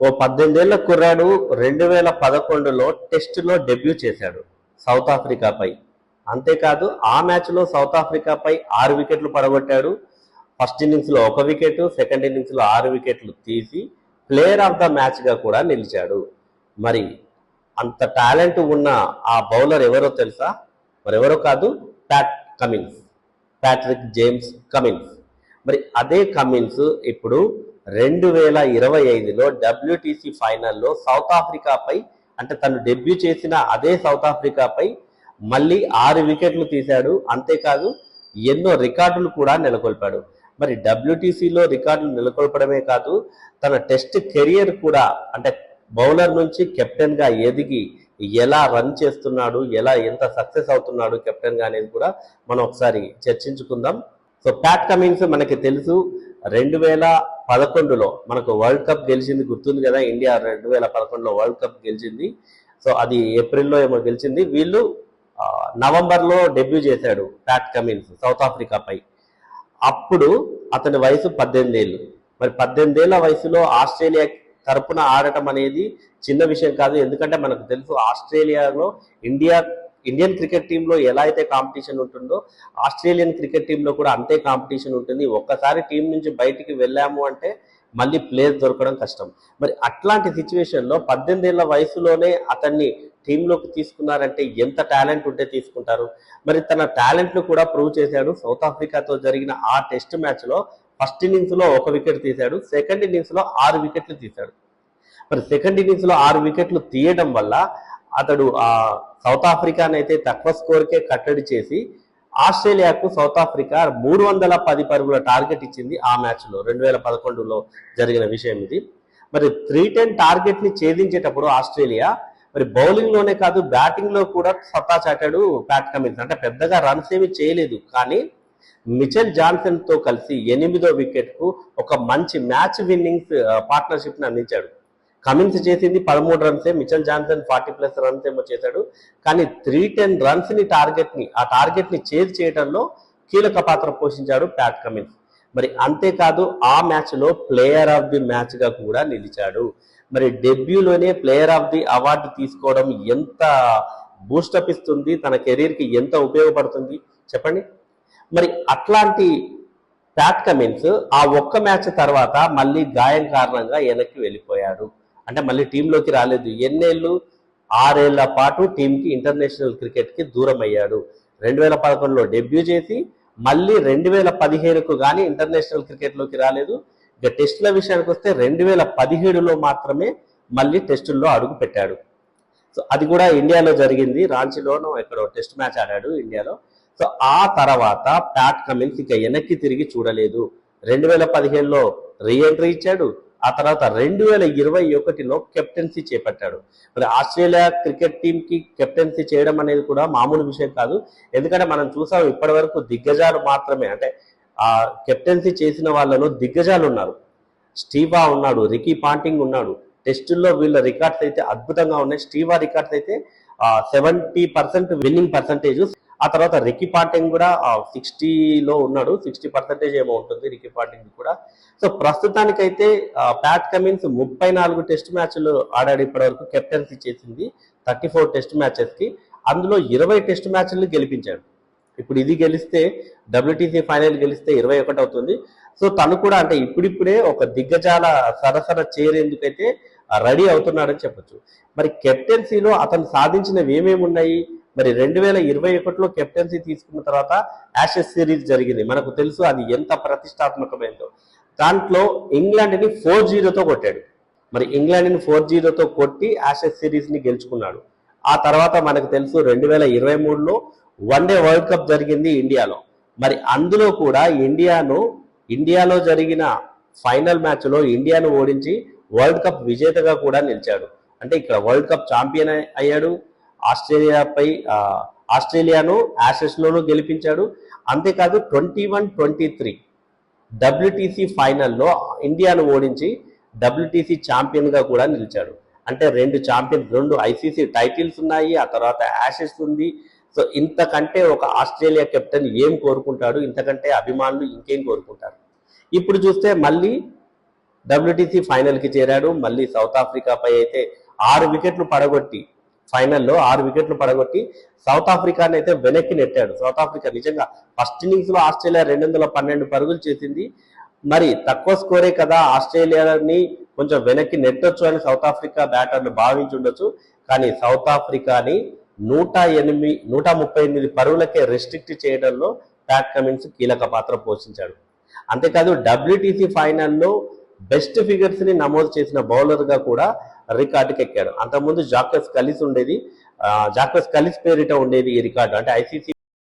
ఓ పద్దెనిమిదేళ్ళ కుర్రాడు రెండు వేల పదకొండులో టెస్టులో డెబ్యూ చేశాడు సౌత్ ఆఫ్రికాపై. అంతేకాదు ఆ మ్యాచ్లో సౌత్ ఆఫ్రికాపై ఆరు వికెట్లు పడగొట్టాడు. ఫస్ట్ ఇన్నింగ్స్లో ఒక వికెట్ సెకండ్ ఇన్నింగ్స్లో ఆరు వికెట్లు తీసి ప్లేయర్ ఆఫ్ ద మ్యాచ్గా కూడా నిలిచాడు. మరి అంత టాలెంట్ ఉన్న ఆ బౌలర్ ఎవరో తెలుసా? మరెవరో కాదు Pat Cummins. Patrick James Cummins. మరి అదే కమిన్స్ ఇప్పుడు రెండు వేల ఇరవై ఐదులో డబ్ల్యూటీసీ ఫైనల్లో సౌత్ ఆఫ్రికాపై అంటే తను డెబ్యూ చేసిన అదే సౌత్ ఆఫ్రికాపై మళ్ళీ ఆరు వికెట్లు తీశాడు. అంతేకాదు ఎన్నో రికార్డులు కూడా నెలకొల్పాడు. మరి డబ్ల్యూటీసీలో రికార్డులు నెలకొల్పడమే కాదు తన టెస్ట్ కెరియర్ కూడా అంటే బౌలర్ నుంచి కెప్టెన్గా ఎదిగి ఎలా రన్ చేస్తున్నాడు ఎలా ఎంత సక్సెస్ అవుతున్నాడు కెప్టెన్గా అనేది కూడా మనం ఒకసారి చర్చించుకుందాం. సో ప్యాట్ కమిన్స్ మనకి తెలుసు. రెండు వేల పదకొండులో మనకు వరల్డ్ కప్ గెలిచింది గుర్తుంది కదా ఇండియా రెండు వేల పదకొండులో వరల్డ్ కప్ గెలిచింది. సో అది ఏప్రిల్లో ఏమో గెలిచింది. వీళ్ళు నవంబర్లో డెబ్యూ చేశాడు ప్యాట్ కమిన్స్ సౌత్ ఆఫ్రికాపై అప్పుడు అతని వయసు పద్దెనిమిది ఏళ్ళు మరి పద్దెనిమిదేళ్ళ వయసులో ఆస్ట్రేలియా తరపున ఆడటం అనేది చిన్న విషయం కాదు. ఎందుకంటే మనకు తెలుసు ఆస్ట్రేలియాలో ఇండియా ఇండియన్ క్రికెట్ టీంలో ఎలా అయితే కాంపిటీషన్ ఉంటుందో ఆస్ట్రేలియన్ క్రికెట్ టీంలో కూడా అంతే కాంపిటీషన్ ఉంటుంది. ఒక్కసారి టీం నుంచి బయటికి వెళ్ళాము అంటే మళ్ళీ ప్లేయర్ దొరకడం కష్టం. మరి అట్లాంటి సిచ్యువేషన్లో పద్దెనిమిదేళ్ళ వయసులోనే అతన్ని టీంలోకి తీసుకున్నారంటే ఎంత టాలెంట్ ఉంటే తీసుకుంటారు? మరి తన టాలెంట్ను కూడా ప్రూవ్ చేశాడు. సౌత్ ఆఫ్రికాతో జరిగిన ఆ టెస్ట్ మ్యాచ్లో ఫస్ట్ ఇన్నింగ్స్లో ఒక వికెట్ తీశాడు. సెకండ్ ఇన్నింగ్స్లో ఆరు వికెట్లు తీశాడు. మరి సెకండ్ ఇన్నింగ్స్లో ఆరు వికెట్లు తీయడం వల్ల అతడు ఆ సౌత్ ఆఫ్రికానైతే తక్కువ స్కోర్కే కట్టడి చేసి ఆస్ట్రేలియాకు సౌత్ ఆఫ్రికా మూడు వందల పది పరుగుల టార్గెట్ ఇచ్చింది ఆ మ్యాచ్లో. రెండు వేల పదకొండులో జరిగిన విషయం ఇది. మరి త్రీ టెన్ టార్గెట్ని ఛేదించేటప్పుడు ఆస్ట్రేలియా మరి బౌలింగ్లోనే కాదు బ్యాటింగ్లో కూడా సత్తా చాటాడు ప్యాట్ కమిన్స్ అంటే పెద్దగా రన్స్ ఏమి చేయలేదు. కానీ మిచెల్ జాన్సన్తో కలిసి ఎనిమిదో వికెట్కు ఒక మంచి మ్యాచ్ విన్నింగ్స్ పార్ట్నర్షిప్ని అందించాడు. కమిన్స్ చేసింది పదమూడు రన్సే Mitchell Johnson forty plus runs ఏమో చేశాడు. కానీ త్రీ టెన్ రన్స్ని టార్గెట్ని ఆ టార్గెట్ని చేజ్ చేయడంలో కీలక పాత్ర పోషించాడు ప్యాట్ కమిన్స్. మరి అంతేకాదు ఆ మ్యాచ్లో ప్లేయర్ ఆఫ్ ది మ్యాచ్గా కూడా నిలిచాడు. మరి డెబ్యూలోనే ప్లేయర్ ఆఫ్ ది అవార్డు తీసుకోవడం ఎంత బూస్టప్ ఇస్తుంది తన కెరీర్కి ఎంత ఉపయోగపడుతుంది చెప్పండి. మరి అట్లాంటి ప్యాట్ కమిన్స్ ఆ ఒక్క మ్యాచ్ తర్వాత మళ్ళీ గాయం కారణంగా వెనక్కి వెళ్ళిపోయాడు. అంటే మళ్ళీ టీంలోకి రాలేదు. ఎన్నేళ్ళు ఆరేళ్ళ పాటు టీంకి ఇంటర్నేషనల్ క్రికెట్కి దూరం అయ్యాడు రెండు వేల పదకొండులో డెబ్యూ చేసి మళ్ళీ రెండు వేల పదిహేనుకు కానీ ఇంటర్నేషనల్ క్రికెట్లోకి రాలేదు. ఇక టెస్టుల విషయానికి వస్తే రెండు వేల పదిహేడులో మాత్రమే మళ్ళీ టెస్టుల్లో అడుగు పెట్టాడు. సో అది కూడా ఇండియాలో జరిగింది. రాంచీలోనూ ఎక్కడో టెస్ట్ మ్యాచ్ ఆడాడు ఇండియాలో. సో ఆ తర్వాత ప్యాట్ కమిన్స్ ఇక వెనక్కి తిరిగి చూడలేదు. రెండు వేల పదిహేనులో రీఎంట్రీ ఇచ్చాడు. ఆ తర్వాత రెండు వేల ఇరవై ఒకటిలో కెప్టెన్సీ చేపట్టాడు. మరి ఆస్ట్రేలియా క్రికెట్ టీంకి కెప్టెన్సీ చేయడం అనేది కూడా మామూలు విషయం కాదు. ఎందుకంటే మనం చూసాం ఇప్పటి వరకు దిగ్గజాలు మాత్రమే. అంటే ఆ కెప్టెన్సీ చేసిన వాళ్ళలో దిగ్గజాలు ఉన్నారు. స్టీవా ఉన్నాడు రికీ పాంటింగ్ ఉన్నాడు. టెస్టుల్లో వీళ్ళ రికార్డ్స్ అయితే అద్భుతంగా ఉన్నాయి. స్టీవా రికార్డ్స్ అయితే సెవెంటీ పర్సెంట్ విన్నింగ్ పర్సంటేజ్ ఆ తర్వాత రికీ పాంటింగ్ కూడా సిక్స్టీలో ఉన్నాడు. సిక్స్టీ పర్సెంటేజ్ ఏమో ఉంటుంది రికీ పాంటింగ్ కూడా. సో ప్రస్తుతానికైతే ప్యాట్ కమిన్స్ ముప్పై నాలుగు టెస్ట్ మ్యాచ్లు ఆడాడు ఇప్పటి వరకు కెప్టెన్సీ చేసింది థర్టీ ఫోర్ టెస్ట్ మ్యాచెస్కి అందులో ఇరవై టెస్ట్ మ్యాచ్లు గెలిపించాడు. ఇప్పుడు ఇది గెలిస్తే డబ్ల్యూటీసీ ఫైనల్ గెలిస్తే ఇరవై ఒకటి అవుతుంది. సో తను కూడా అంటే ఇప్పుడిప్పుడే ఒక దిగ్గజాల సరసర చేరేందుకైతే రెడీ అవుతున్నాడని చెప్పొచ్చు. మరి కెప్టెన్సీలో అతను సాధించినవి ఏమేమి ఉన్నాయి? మరి రెండు వేల ఇరవై ఒకటిలో కెప్టెన్సీ తీసుకున్న తర్వాత యాషెస్ సిరీస్ జరిగింది. మనకు తెలుసు అది ఎంత ప్రతిష్టాత్మకమైందో. దాంట్లో ఇంగ్లాండ్ని ఫోర్ జీరోతో కొట్టాడు. మరి ఇంగ్లాండ్ని ఫోర్ జీరోతో కొట్టి యాషెస్ సిరీస్ని గెలుచుకున్నాడు. ఆ తర్వాత మనకు తెలుసు రెండు వేల ఇరవై మూడులో వన్ డే వరల్డ్ కప్ జరిగింది ఇండియాలో. మరి అందులో కూడా ఇండియాను ఇండియాలో జరిగిన ఫైనల్ మ్యాచ్లో ఇండియాను ఓడించి వరల్డ్ కప్ విజేతగా కూడా నిలిచాడు. అంటే ఇక్కడ వరల్డ్ కప్ ఛాంపియన్ అయ్యాడు. ఆస్ట్రేలియాపై ఆస్ట్రేలియాను యాసెస్లోనూ గెలిపించాడు. అంతేకాదు twenty one twenty three WTC ఫైనల్లో ఇండియాను ఓడించి డబ్ల్యూటీసీ ఛాంపియన్గా కూడా నిలిచాడు. అంటే రెండు ఛాంపియన్ రెండు ఐసీసీ టైటిల్స్ ఉన్నాయి ఆ తర్వాత యాషెస్ ఉంది. సో ఇంతకంటే ఒక ఆస్ట్రేలియా కెప్టెన్ ఏం కోరుకుంటాడు? ఇంతకంటే అభిమానులు ఇంకేం కోరుకుంటారు? ఇప్పుడు చూస్తే మళ్ళీ డబ్ల్యూటీసీ ఫైనల్కి చేరాడు. మళ్ళీ సౌత్ ఆఫ్రికాపై అయితే ఆరు వికెట్లు పడగొట్టి ఫైనల్లో ఆరు వికెట్లు పడగొట్టి సౌత్ ఆఫ్రికాని అయితే వెనక్కి నెట్టాడు. సౌత్ ఆఫ్రికా నిజంగా ఫస్ట్ ఇన్నింగ్స్లో ఆస్ట్రేలియా రెండు వందల పన్నెండు పరుగులు చేసింది. మరి తక్కువ స్కోరే కదా ఆస్ట్రేలియాని కొంచెం వెనక్కి నెట్టొచ్చు అని సౌత్ ఆఫ్రికా బ్యాటర్లు భావించి ఉండొచ్చు. కానీ సౌత్ ఆఫ్రికాని నూట ఎనిమిది నూట ముప్పై ఎనిమిది పరుగులకే రెస్ట్రిక్ట్ చేయడంలో ప్యాట్ కమిన్స్ కీలక పాత్ర పోషించాడు. అంతేకాదు డబ్ల్యూటీసీ ఫైనల్లో బెస్ట్ ఫిగర్స్ని నమోదు చేసిన బౌలర్గా కూడా రికార్డుకి ఎక్కాడు అంతకుముందు జాకస్ కలిసి ఉండేది. ఆ, జాకస్ కలిసి పేరిట ఉండేది ఈ రికార్డు. అంటే ఐసీసీ